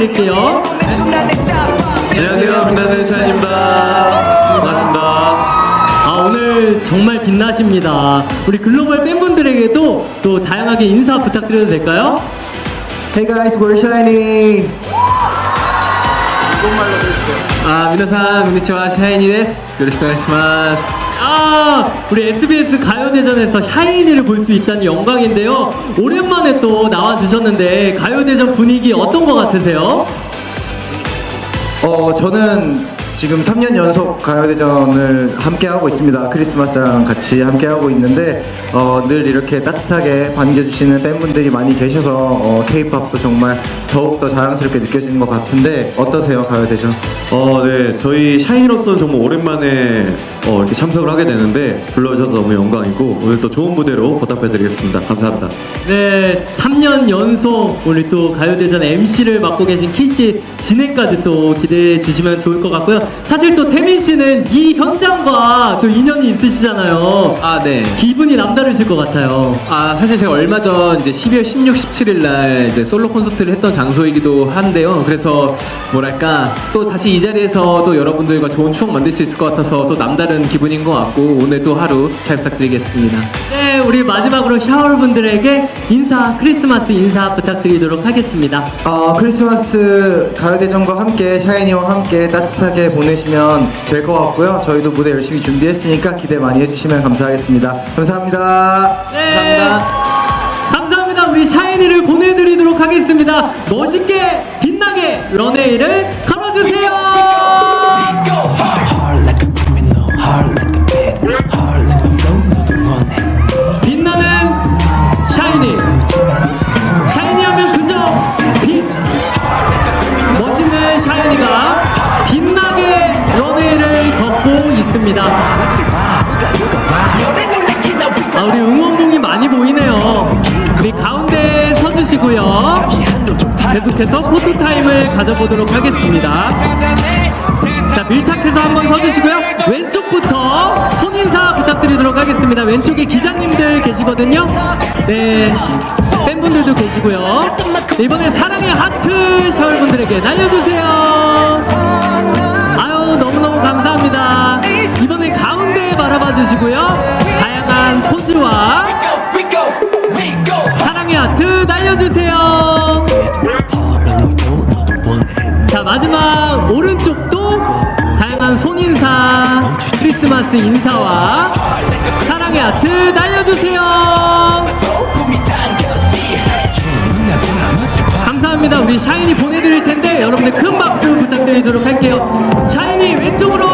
자, 먼저 인사 부탁드릴게요. 안녕하세요, 빛나는 샤인입니다. 반갑습니다. 아, 오늘 정말 빛나십니다. 우리 글로벌 팬분들에게도 또 다양하게 인사 부탁드려도 될까요? Hey guys, we're shiny. あ、皆さん、こんにちは、シャイニーです。よろしくお願いします。 아, 우리 SBS 가요대전에서 샤이니를 볼 수 있다는 영광인데요. 오랜만에 또 나와주셨는데 가요대전 분위기 어떤 것 같으세요? 어, 저는 지금 3년 연속 가요대전을 함께 하고 있습니다. 크리스마스랑 같이 함께 하고 있는데 어, 늘 이렇게 따뜻하게 반겨주시는 팬분들이 많이 계셔서 어, K-팝도 정말 더욱더 자랑스럽게 느껴지는 것 같은데 어떠세요, 가요대전? 어, 네. 저희 샤이니로서는 정말 오랜만에 어, 이렇게 참석을 하게 되는데 불러주셔서 너무 영광이고 오늘 또 좋은 무대로 보답해드리겠습니다. 감사합니다. 네, 3년 연속 우리 또 가요대전 MC를 맡고 계신 키씨 진행까지 또 기대해 주시면 좋을 것 같고요. 사실 또 태민 씨는 이 현장과 또 인연이 있으시잖아요. 아, 네. 기분이 남다르실 것 같아요. 아, 사실 제가 얼마 전 이제 12월 16, 17일 날 이제 솔로 콘서트를 했던 장소이기도 한데요. 그래서 뭐랄까 또 다시 이 자리에서 또 여러분들과 좋은 추억 만들 수 있을 것 같아서 또 남다른 기분인 것 같고 오늘 또 하루 잘 부탁드리겠습니다. 네, 우리 마지막으로 샤워분들에게 인사, 크리스마스 인사 부탁드리도록 하겠습니다. 어, 크리스마스 가요대전과 함께 샤이니와 함께 따뜻하게 보내시면 될 것 같고요. 저희도 무대 열심히 준비했으니까 기대 많이 해주시면 감사하겠습니다. 감사합니다. 네. 감사합니다. 우리 샤이니를 보내드리도록 하겠습니다. 멋있게 빛나게 런웨이를 걸어주세요. 있습니다. 아, 우리 응원봉이 많이 보이네요. 우리 가운데 서주시고요. 계속해서 포토타임을 가져보도록 하겠습니다. 자, 밀착해서 한번 서주시고요. 왼쪽부터 손인사 부탁드리도록 하겠습니다. 왼쪽에 기자님들 계시거든요. 네. 팬분들도 계시고요. 네, 이번엔 사랑의 하트 샤월분들에게 날려주세요. 주시고요. 다양한 포즈와 사랑의 하트 날려주세요. 자 마지막 오른쪽도 다양한 손인사 크리스마스 인사와 사랑의 하트 날려주세요 감사합니다 우리 샤이니 보내드릴 텐데 여러분들 큰 박수 부탁드리도록 할게요 샤이니 왼쪽으로